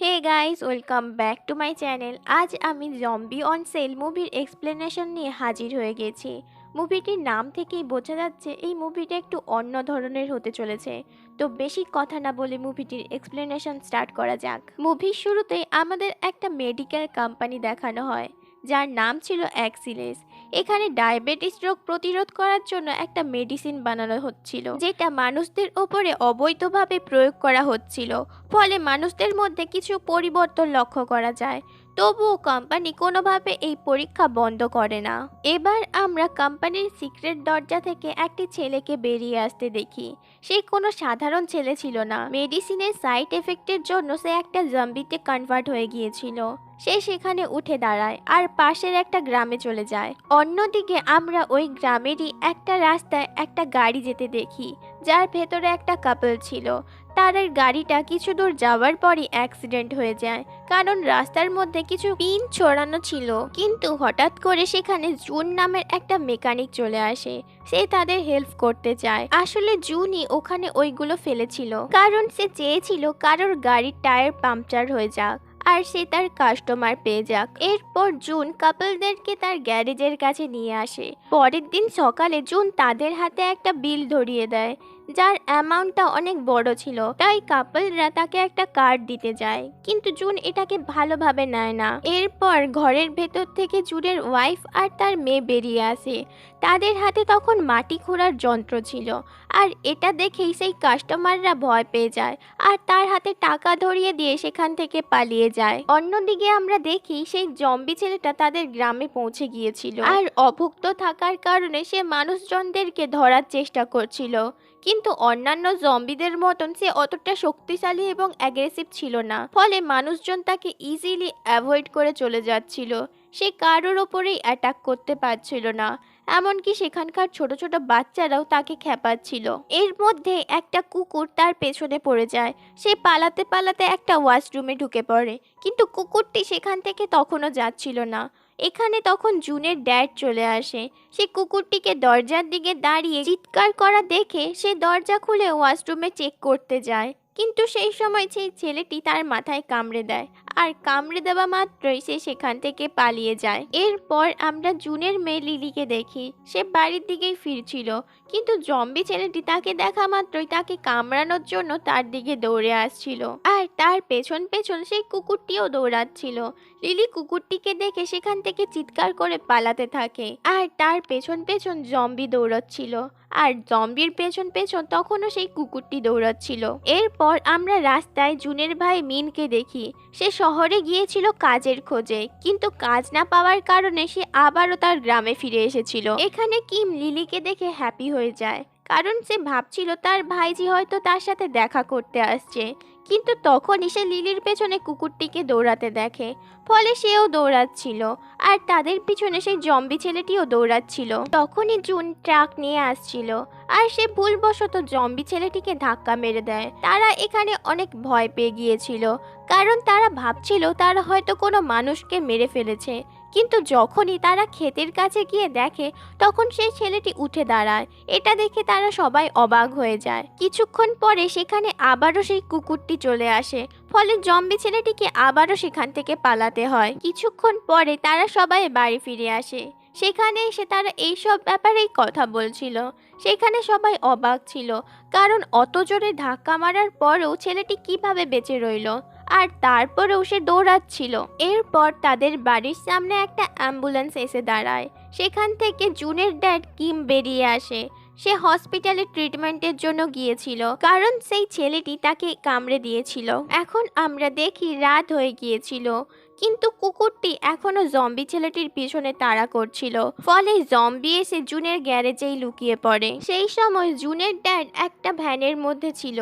Hey guys welcome back to my channel আজ আমি zombie on cell মুভির explanation নিয়ে হাজির হয়ে গেছি। মুভিটির নাম থেকেই বোঝা যাচ্ছে এই মুভিটা একটু অন্য ধরনের হতে চলেছে। তো বেশি কথা না বলে মুভিটির এক্সপ্লেনেশন স্টার্ট করা যাক। মুভির শুরুতে আমাদের একটা মেডিকেল কোম্পানি দেখানো হয়, যার নাম ছিল অ্যাক্সিলেস এখানে ডায়াবেটিস রোগ প্রতিরোধ করার জন্য একটা মেডিসিন বানানো হচ্ছিল, যেটা মানুষদের ওপরে অবৈধভাবে প্রয়োগ করা হচ্ছিল। ফলে মানুষদের মধ্যে কিছু পরিবর্তন লক্ষ্য করা যায়। তবুও কোম্পানি কোনোভাবে এই পরীক্ষা বন্ধ করে না। এবার আমরা কোম্পানির সিক্রেট দরজা থেকে একটি ছেলেকে বেরিয়ে আসতে দেখি। সে কোনো সাধারণ ছেলে ছিল না। মেডিসিনের সাইড এফেক্টের জন্য সে একটা জম্বিতে কনভার্ট হয়ে গিয়েছিল। সে সেখানে উঠে দাঁড়ায় আর পাশের একটা গ্রামে চলে যায়। অন্যদিকে আমরা ওই গ্রামেরই একটা রাস্তায় একটা গাড়ি যেতে দেখি, যার ভেতরে একটা কাপল ছিল। তার গাড়িটা কিছু দূর যাওয়ার পরই অ্যাক্সিডেন্ট হয়ে যায়। কারণ রাস্তার মধ্যে কিছু পিন ছড়ানো ছিল। কিন্তু হঠাৎ করে সেখানে জুন নামের একটা মেকানিক চলে আসে। সে তাদের হেল্প করতে চায়। আসলে জুনই ওখানে ওইগুলো ফেলেছিল। কারণ সে চেয়েছিল কারোর গাড়ির টায়ার পাংচার হয়ে যাক। আর সে তার কাস্টমার পেয়ে যাক। এরপর জুন কাপলদেরকে তার গ্যারেজের কাছে নিয়ে আসে। পরের দিন সকালে জুন তাদের হাতে একটা বিল ধরিয়ে দেয়। যার অ্যামাউন্টটা অনেক বড় ছিল, তাই কাপলরা তাকে একটা কার্ড দিতে যায়। কিন্তু জুন এটাকে ভালোভাবে নেয় না। এরপর ঘরের ভেতর থেকে জুনের ওয়াইফ আর তার মেয়ে বেরিয়ে আসে। তাদের হাতে তখন মাটি খোঁড়ার যন্ত্র ছিল। আর এটা দেখেই সেই কাস্টমাররা ভয় পেয়ে যায় আর তার হাতে টাকা ধরিয়ে দিয়ে সেখান থেকে পালিয়ে যায়। অন্যদিকে আমরা দেখি সেই জম্বি ছেলেটা তাদের গ্রামে পৌঁছে গিয়েছিল। আর অভুক্ত থাকার কারণে সে মানুষজনদেরকে ধরার চেষ্টা করছিল। কিন্তু অন্যান্য জম্বিদের মতন সে অতটা শক্তিশালী এবং অ্যাগ্রেসিভ ছিল না। ফলে মানুষজন তাকে ইজিলি অ্যাভয়েড করে চলে যাচ্ছিল। সে কারোর ওপরেই অ্যাটাক করতে পারছিল না। এমনকি সেখানকার ছোট ছোট বাচ্চারাও তাকে খেপাচ্ছিল। এর মধ্যে একটা কুকুর তার পেছনে পড়ে যায়। সে পালাতে পালাতে একটা ওয়াশরুমে ঢুকে পড়ে। কিন্তু কুকুরটি সেখান থেকে তখনও যাচ্ছিল না। এখানে তখন জুনের ড্যাড চলে আসে। সে কুকুরটিকে দরজার দিকে দাঁড়িয়ে চিৎকার করা দেখে সে দরজা খুলে ওয়াশরুমে চেক করতে যায়। কিন্তু সেই সময় সেই ছেলেটি তার মাথায় কামড়ে দেয়। আর কামড়ে দেওয়া মাত্রই সে সেখান থেকে পালিয়ে যায়। এরপর আমরা জুনের মেয়ে লিলিকে দেখি। সে বাড়ির দিকেই ফিরছিল, কিন্তু জম্বি ছেলেটি তাকে দেখা মাত্রই তাকে কামড়ানোর জন্য তার দিকে দৌড়ে আসছিল। আর তার পেছন পেছন সেই কুকুরটিও দৌড়াচ্ছিল। লিলি কুকুরটিকে দেখে সেখান থেকে চিৎকার করে পালাতে থাকে। আর তার পেছন পেছন জম্বি দৌড়াচ্ছিল। আর জম্বির পেছন পেছন তখনও সেই কুকুরটি দৌড়াচ্ছিল। এরপর আমরা রাস্তায় জুনের ভাই মিনকে দেখি। সে শহরে গিয়েছিল কাজের খোঁজে, কিন্তু কাজ না পাওয়ার কারণে সে আবারও তার গ্রামে ফিরে এসেছিল। এখানে কিম লিলিকে দেখে হ্যাপি হয়ে যায়, কারণ সে ভাবছিল তার ভাইজি হয়তো তার সাথে দেখা করতে আসছে, কিন্তু তখনই সে লিলির পেছনে কুকুরটিকে দৌড়াতে দেখে। ফলে সেও দৌড়াচ্ছিল, আর তাদের পিছনে সেই জম্বি ছেলেটিও দৌড়াচ্ছিল। তখনই জুন ট্রাক নিয়ে আসছিল, আর সে ভুলবশত জম্বি ছেলেটিকে ধাক্কা মেরে দেয়। তারা এখানে অনেক ভয় পেয়ে গিয়েছিল, কারণ তারা ভাবছিল তারা হয়তো কোনো মানুষকে মেরে ফেলেছে। কিন্তু যখনই তারা ক্ষেতের কাছে গিয়ে দেখে, তখন সেই ছেলেটি উঠে দাঁড়ায়। এটা দেখে তারা সবাই অবাক হয়ে যায়। কিছুক্ষণ পরে সেখানে আবারও সেই কুকুরটি চলে আসে। ফলে জম্বি ছেলেটিকে আবারও সেখান থেকে পালাতে হয়। কিছুক্ষণ পরে তারা সবাই বাড়ি ফিরে আসে। সেখানে এসে তারা এইসব ব্যাপারেই কথা বলছিল। সেখানে সবাই অবাক ছিল। কারণ অত জোরে ধাক্কা মারার পরেও ছেলেটি কীভাবে বেঁচে রইল? আর তারপরেও সে দৌড়াচ্ছিল। এরপর তাদের বাড়ির সামনে একটা অ্যাম্বুলেন্স এসে দাঁড়ায়। সেখান থেকে জুনের ড্যাড কিম বেরিয়ে আসে। সে হসপিটালে ট্রিটমেন্টের জন্য গিয়েছিল, কারণ সেই ছেলেটি তাকে কামড়ে দিয়েছিল। এখন আমরা দেখি রাত হয়ে গিয়েছিল, কিন্তু কুকুরটি এখনও জম্বি ছেলেটির পিছনে তাড়া করছিল। ফলে জম্বি এসে জুনের গ্যারেজেই লুকিয়ে পড়ে। সেই সময় জুনের ড্যাড একটা ভ্যানের মধ্যে ছিল,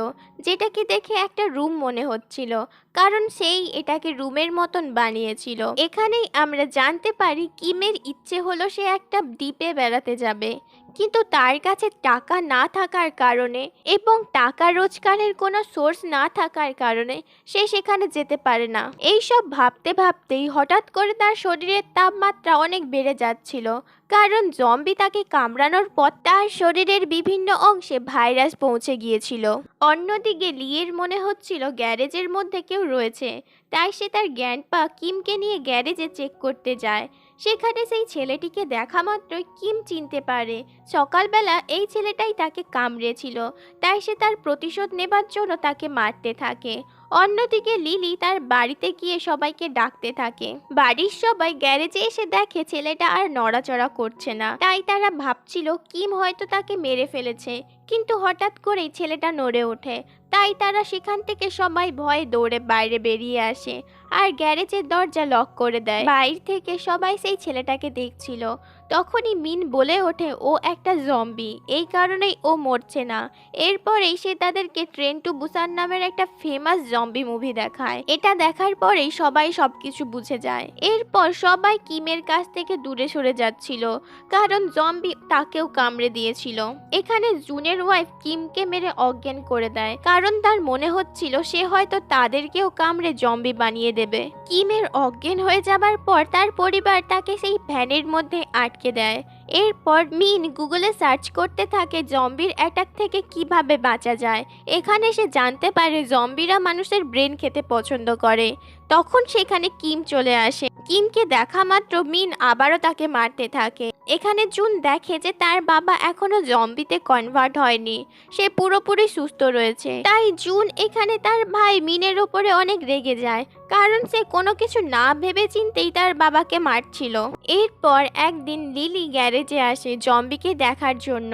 যেটাকে দেখে একটা রুম মনে হচ্ছিল, কারণ সেই এটাকে রুমের মতন বানিয়েছিল। এখানেই আমরা জানতে পারি কিমের ইচ্ছে হলো সে একটা দ্বীপে বেড়াতে যাবে। কিন্তু তার কাছে টাকা না থাকার কারণে এবং টাকা রোজগারের কোনো সোর্স না থাকার কারণে সে সেখানে যেতে পারে না। এই সব ভাবতে ভাবতেই হঠাৎ করে তার শরীরের তাপমাত্রা অনেক বেড়ে যাচ্ছিল। কারণ জম্বি তাকে কামড়ানোর পর তার শরীরের বিভিন্ন অংশে ভাইরাস পৌঁছে গিয়েছিল। অন্যদিকে লিয়ের মনে হচ্ছিল গ্যারেজের মধ্যে কেউ রয়েছে, তাই সে তার জ্ঞানপা কিমকে নিয়ে গ্যারেজে চেক করতে যায়। সেখানে সেই ছেলেটিকে দেখা মাত্রই কিম চিনতে পারে। সকালবেলা এই ছেলেটাই তাকে কামড়েছিল, তাই সে তার প্রতিশোধ নেবার জন্য তাকে মারতে থাকে। অন্যদিকে লিলি তার বাড়িতে গিয়ে সবাইকে ডাকতে থাকে। বাড়ির সবাই গ্যারেজে এসে দেখে ছেলেটা আর নড়াচড়া করছে না। তাই তারা ভাবছিল কিম হয়তো তাকে মেরে ফেলেছে। কিন্তু হঠাৎ করেই ছেলেটা নড়ে ওঠে। তাই তারা সেখান থেকে সবাই ভয়ে দৌড়ে বাইরে বেরিয়ে আসে আর গ্যারেজের দরজা লক করে দেয়। বাইরে থেকে সবাই সেই ছেলেটাকে দেখছিল। তখনই মিন বলে ওঠে, ও একটা জম্বি এই কারণেই ও মরছে না। এরপরেই সে তাদেরকে ট্রেন টু বুসান নামের একটা ফেমাস জম্বি মুভি দেখায়। এটা দেখার পরেই সবাই সবকিছু বুঝে যায়। এরপর সবাই কিমের কাছ থেকে দূরে সরে যাচ্ছিল, কারণ জম্বি তাকেও কামড়ে দিয়েছিল। এখানে জুনের ওয়াইফ কিমকে মেরে অজ্ঞান করে দেয়। কারণ তার মনে হচ্ছিল সে হয়তো তাদেরকেও কামড়ে জম্বি বানিয়ে দেবে। কিমের অজ্ঞান হয়ে যাবার পর তার পরিবার তাকে সেই ভ্যানের মধ্যে আটকে দেয়। এরপর মিন গুগলে সার্চ করতে থাকে জম্বির অ্যাটাক থেকে কীভাবে বাঁচা যায়। এখানে সে জানতে পারে জম্বিরা মানুষের ব্রেন খেতে পছন্দ করে। তখন সেখানে কিম চলে আসে। কিমকে দেখা মাত্র মিন আবারও তাকে মারতে থাকে। এখানে জুন দেখে যে তার বাবা এখনও জম্বিতে কনভার্ট হয়নি। সে পুরোপুরি সুস্থ রয়েছে। তাই জুন এখানে তার ভাই মিনের ওপরে অনেক রেগে যায়। কারণ সে কোনো কিছু না ভেবে চিন্তেই তার বাবাকে মারছিল। এরপর একদিন লিলি গ্যারেজে আসে জম্বিকে দেখার জন্য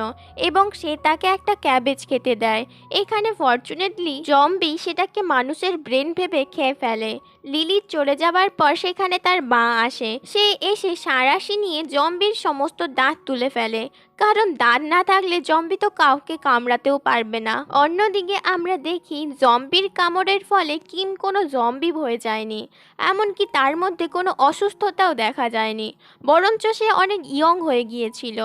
এবং সে তাকে একটা ক্যাবেজ খেতে দেয়। এখানে ফরচুনেটলি জম্বি সেটাকে মানুষের ব্রেন ভেবে খেয়ে ফেলে। লিলি চলে যাবার পর সেখানে তার মা আসে। সে এসে সাঁড়াশি নিয়ে জম্বির সমস্ত দাঁত তুলে ফেলে। কারণ দাঁত না থাকলে জম্বি তো কাউকে কামড়াতেও পারবে না। অন্যদিকে আমরা দেখি জম্বির কামড়ের ফলে কিম কোনো জম্বি হয়ে যায়নি, এমনকি তার মধ্যে কোনো অসুস্থতাও দেখা যায়নি, বরঞ্চ সে অনেক ইয়ং হয়ে গিয়েছিল।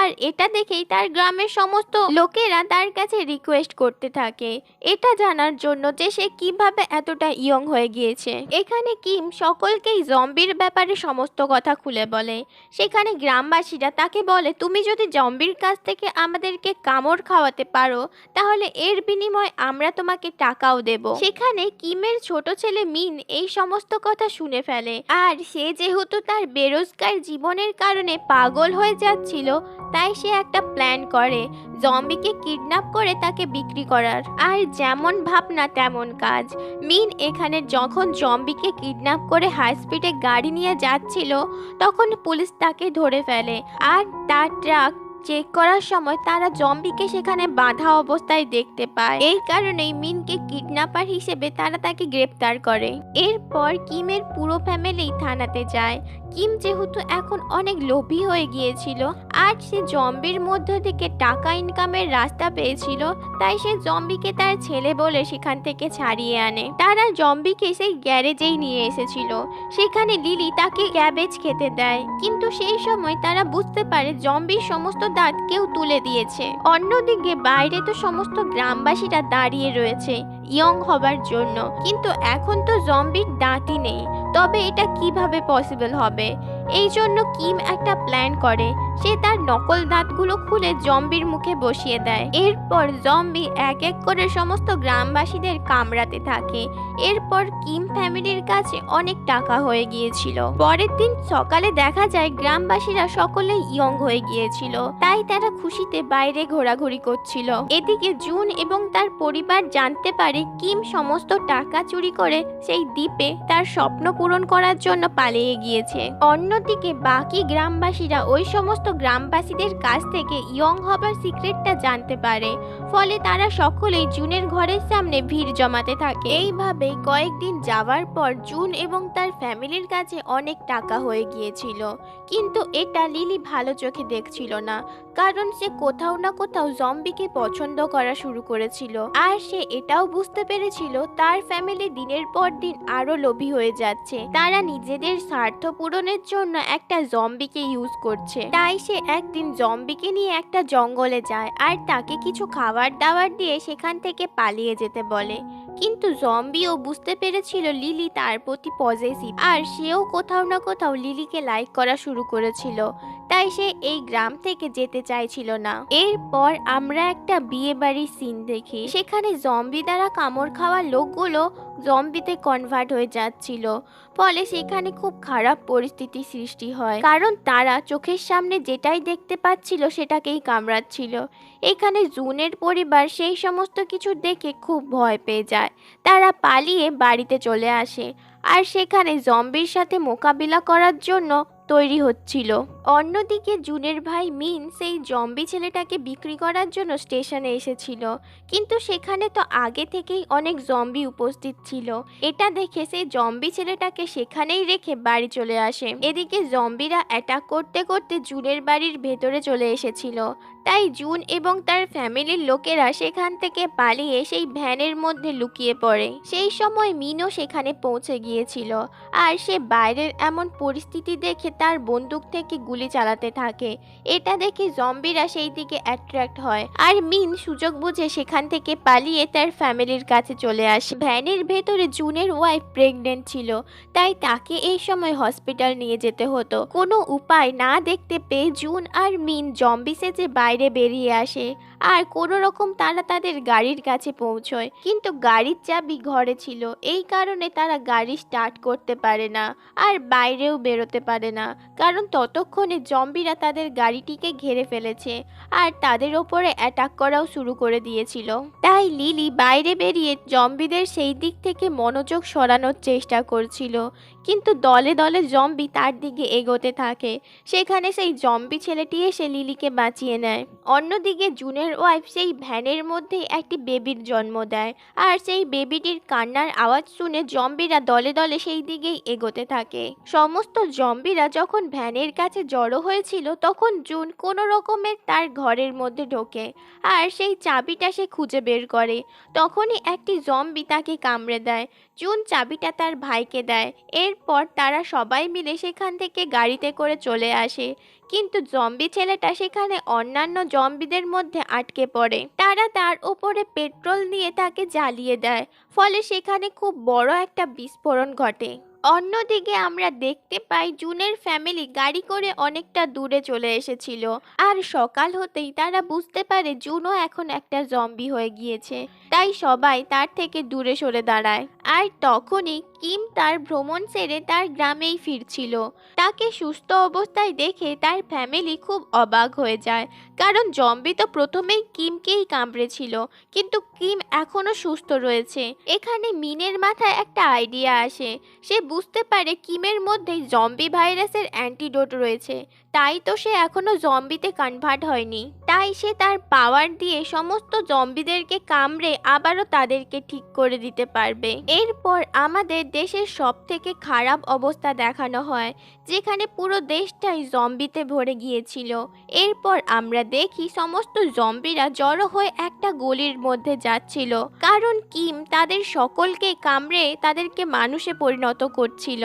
আর এটা দেখেই তার গ্রামের সমস্ত লোকেরা তার কাছে রিকোয়েস্ট করতে থাকে। এটা জানার জন্য যে সে কীভাবে এতটা ইয়ং হয়ে গিয়েছে। এখানে কিম সকলকেই জম্বির ব্যাপারে সমস্ত কথা খুলে বলে। সেখানে গ্রামবাসীরা তাকে বলে, তুমি যদি জম্বির কাছ থেকে আমাদেরকে কামড় খাওয়াতে পারো, তাহলে এর বিনিময়ে আমরা তোমাকে টাকাও দেব। সেখানে কিমের ছোট ছেলে মিন এই সমস্ত কথা শুনে ফেলে। আর সে যেহেতু তার বেরোজগার জীবনের কারণে পাগল হয়ে যাচ্ছিল, তাই সে একটা প্ল্যান করে জম্বিকে কিডন্যাপ করে তাকে বিক্রি করার। আর যেমন ভাবনা তেমন কাজ। মিন এখানে যখন জম্বিকে কিডন্যাপ করে হাই স্পিডে গাড়ি নিয়ে যাচ্ছিল, তখন পুলিশ তাকে ধরে ফেলে। আর তার ট্রাক চেক করার সময় তারা জম্বিকে সেখানে বাধা অবস্থায় দেখতে পায়। এই কারণেই মিনকে কিডন্যাপার হিসেবে তারা তাকে গ্রেপ্তার করে। এরপর কিমের পুরো ফ্যামিলি থানাতে যায়। কিম যেহেতু এখন অনেক লোভী হয়ে গিয়েছিল, আর সে জম্বির মধ্য থেকে টাকা ইনকামের রাস্তা পেয়েছিল, তাই সে জম্বিকে তার ছেলে বলে সেখান থেকে ছাড়িয়ে আনে। তারা জম্বিকে সেই গ্যারেজেই নিয়ে এসেছিল। সেখানে লিলি তাকে ক্যাবেজ খেতে দেয়। কিন্তু সেই সময় তারা বুঝতে পারে জম্বির সমস্ত দাঁত কেউ তুলে দিয়েছে। অন্যদিকে বাইরে তো সমস্ত গ্রামবাসীরা দাঁড়িয়ে রয়েছে, ইয়ং হবার জন্য। কিন্তু এখন তো জম্বির দাঁতই নেই। তবে এটা কীভাবে পসিবল হবে? এই জন্য কিম একটা প্ল্যান করে সে তার নকল দাঁতগুলো খুলে জম্বির মুখে বসিয়ে দেয়। এরপর জম্বি এক এক করে সমস্ত গ্রামবাসীদের কামড়াতে থাকে। এরপর কিম ফ্যামিলির কাছে অনেক টাকা হয়ে গিয়েছিল। পরের দিন সকালে দেখা যায় গ্রামবাসীরা সকলে ইয়ং হয়ে গিয়েছিল। তাই তারা খুশিতে বাইরে ঘোরাঘুরি করছিল। এদিকে জুন এবং তার পরিবার জানতে পারে কিম সমস্ত টাকা চুরি করে সেই দ্বীপে তার স্বপ্ন পূরণ করার জন্য পালিয়ে গিয়েছে। অন্যদিকে বাকি গ্রামবাসীরা ওই সমস্ত গ্রামবাসীদের কাছ থেকে ইয়ং হবার সিক্রেটটা জানতে পারে। ফলে তারা সকলেই জুনের ঘরের সামনে ভিড় জমাতে থাকে। এইভাবে কয়েকদিন যাওয়ার পর জুন এবং তার ফ্যামিলির কাছে অনেক টাকা হয়ে গিয়েছিল। কিন্তু এটা লিলি ভালো চোখে দেখছিল না। কারণ সে কোথাও না কোথাও জম্বিকে পছন্দ করা শুরু করেছিল। আর সে এটাও বুঝতে পেরেছিল, তার ফ্যামিলি দিনের পর দিন আরও লোভী হয়ে যাচ্ছে। তারা নিজেদের স্বার্থ পূরণের জন্য একটা জম্বিকে ইউজ করছে। তাই সে একদিন জম্বিকে নিয়ে একটা জঙ্গলে যায়, আর তাকে কিছু খাবার দাবার দিয়ে সেখান থেকে পালিয়ে যেতে বলে। কিন্তু জম্বিও বুঝতে পেরেছিল লিলি তার প্রতি পজেসিভ আর সেও কোথাও না কোথাও লিলিকে লাইক করা শুরু করেছিল। তাই সে এই গ্রাম থেকে যেতে চাইছিল না। এরপর আমরা একটা বিয়ে বাড়ির সিন দেখি। সেখানে জম্বি দ্বারা কামড় খাওয়া লোকগুলো জম্বিতে কনভার্ট হয়ে যাচ্ছিল। ফলে সেখানে খুব খারাপ পরিস্থিতি সৃষ্টি হয়। কারণ তারা চোখের সামনে যেটাই দেখতে পাচ্ছিল সেটাকেই কামড়াচ্ছিল। এখানে জুনের পরিবার সেই সমস্ত কিছু দেখে খুব ভয় পেয়ে যায়। তারা পালিয়ে বাড়িতে চলে আসে। আর সেখানে জম্বির সাথে মোকাবিলা করার জন্য তৈরি হচ্ছিল। অন্যদিকে জুনের ভাই মিন সেই জম্বি ছেলেটাকে বিক্রি করার জন্য স্টেশনে এসেছিল। কিন্তু সেখানে তো আগে থেকেই অনেক জম্বি উপস্থিত ছিল। এটা দেখে সেই জম্বি ছেলেটাকে সেখানেই রেখে বাড়ি চলে আসে। এদিকে জম্বিরা অ্যাটাক করতে করতে জুনের বাড়ির ভেতরে চলে এসেছিল। তাই জুন এবং তার ফ্যামিলির লোকেরা সেখান থেকে পালিয়ে সেই ভ্যানের মধ্যে লুকিয়ে পড়ে। সেই সময় মিনও সেখানে পৌঁছে গিয়েছিল আর সে বাইরের এমন পরিস্থিতি দেখে তার বন্দুক থেকে গুলি চালাতে থাকে। এটা দেখে জম্বিরা সেই দিকে অ্যাট্রাক্ট হয় আর মিন সুযোগ বুঝে সেখান থেকে পালিয়ে তার ফ্যামিলির কাছে চলে আসে। ভ্যানের ভেতরে জুনের ওয়াইফ প্রেগনেন্ট ছিল, তাই তাকে এই সময় হসপিটাল নিয়ে যেতে হতো। কোনো উপায় না দেখতে পেয়ে জুন আর মিন জম্বি সেজে বাইরে বেরিয়ে আসে আর কোনো রকম তারা তাদের গাড়ির কাছে পৌঁছয়। কিন্তু গাড়ির চাবি ঘরে ছিল, এই কারণে তারা গাড়ি স্টার্ট করতে পারে না আর বাইরেও বেরোতে পারে না। কারণ ততক্ষণে জম্বিরা তাদের গাড়িটিকে ঘিরে ফেলেছে আর তাদের ওপরে অ্যাটাক করাও শুরু করে দিয়েছিল। তাই লিলি বাইরে বেরিয়ে জম্বিদের সেই দিক থেকে মনোযোগ সরানোর চেষ্টা করছিল। কিন্তু দলে দলে জম্বি তার দিকে এগোতে থাকে। সেখানে সেই জম্বি ছেলেটি এসে লিলিকে বাঁচিয়ে নেয়। অন্যদিকে জুনের ওয়াইফ সেই ভ্যানের মধ্যে একটি বেবির জন্ম দেয়। আর সেই বেবিটির কান্নার আওয়াজ শুনে জম্বিরা দলে দলে সেই দিকেই এগোতে থাকে। সমস্ত জম্বিরা যখন ভ্যানের কাছে জড়ো হয়েছিল, তখন জুন কোনো রকমের তার ঘরের মধ্যে ঢোকে আর সেই চাবিটা সে খুঁজে বের করে। তখনই একটি জম্বি তাকে কামড়ে দেয়। জুন চাবিটা তার ভাইকে দেয়। এরপর তারা সবাই মিলে সেখান থেকে গাড়িতে করে চলে আসে। কিন্তু জম্বি ছেলেটা সেখানে অন্যান্য জম্বিদের মধ্যে আটকে পড়ে। তারা তার ওপরে পেট্রোল নিয়ে তাকে জ্বালিয়ে দেয়, ফলে সেখানে খুব বড় একটা বিস্ফোরণ ঘটে। অন্যদিকে আমরা দেখতে পাই, জুনের ফ্যামিলি গাড়ি করে অনেকটা দূরে চলে এসেছিল। আর সকাল হতেই তারা বুঝতে পারে, জুনও এখন একটা জম্বি হয়ে গিয়েছে। তাই সবাই তার থেকে দূরে সরে দাঁড়ায়। আর তখনই কিম তার ভ্রমণ সেরে তার গ্রামেই ফিরছিল। তাকে সুস্থ অবস্থায় দেখে তার ফ্যামিলি খুব অবাক হয়ে যায়। কারণ জম্বি তো প্রথমেই কিমকেই কামড়েছিল, কিন্তু কিম এখনও সুস্থ রয়েছে। এখানে মিনের মাথায় একটা আইডিয়া আসে। সে বুঝতে পারে কিমের মধ্যে জম্বি ভাইরাসের অ্যান্টিডোট রয়েছে। তাই তো সে এখনও জম্বিতে কনভার্ট হয়নি। তাই সে তার পাওয়ার দিয়ে সমস্ত জম্বিদেরকে কামড়ে আবারও তাদেরকে ঠিক করে দিতে পারবে। এরপর আমাদের দেশের সব থেকে খারাপ অবস্থা দেখানো হয় যেখানে পুরো দেশটাই জম্বিতে ভরে গিয়েছিল। এরপর আমরা দেখি সমস্ত জম্বিরা জড়ো হয়ে একটা গলির মধ্যে যাচ্ছিল। কারণ কিম তাদের সকলকে কামড়ে তাদেরকে মানুষে পরিণত করছিল।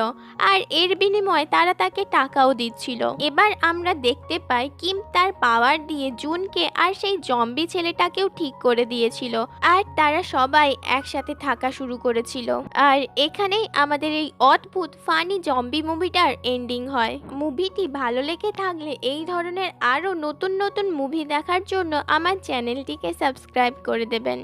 আর এর বিনিময়ে তারা তাকে টাকাও দিচ্ছিল। এবার আমরা দেখতে পাই কিম তার পাওয়ার দিয়ে জুনকে আর সেই জম্বি ছেলেটাকেও ঠিক করে দিয়েছিল। আর তারা সবাই একসাথে থাকা শুরু করেছিল। আর এখানেই আমাদের এই অদ্ভুত ফানি জম্বি মুভিটার এন্ডিং হয়। মুভিটি ভালো লেগে থাকলে এই ধরনের আরও নতুন নতুন মুভি দেখার জন্য আমার চ্যানেলটিকে সাবস্ক্রাইব করে দেবেন।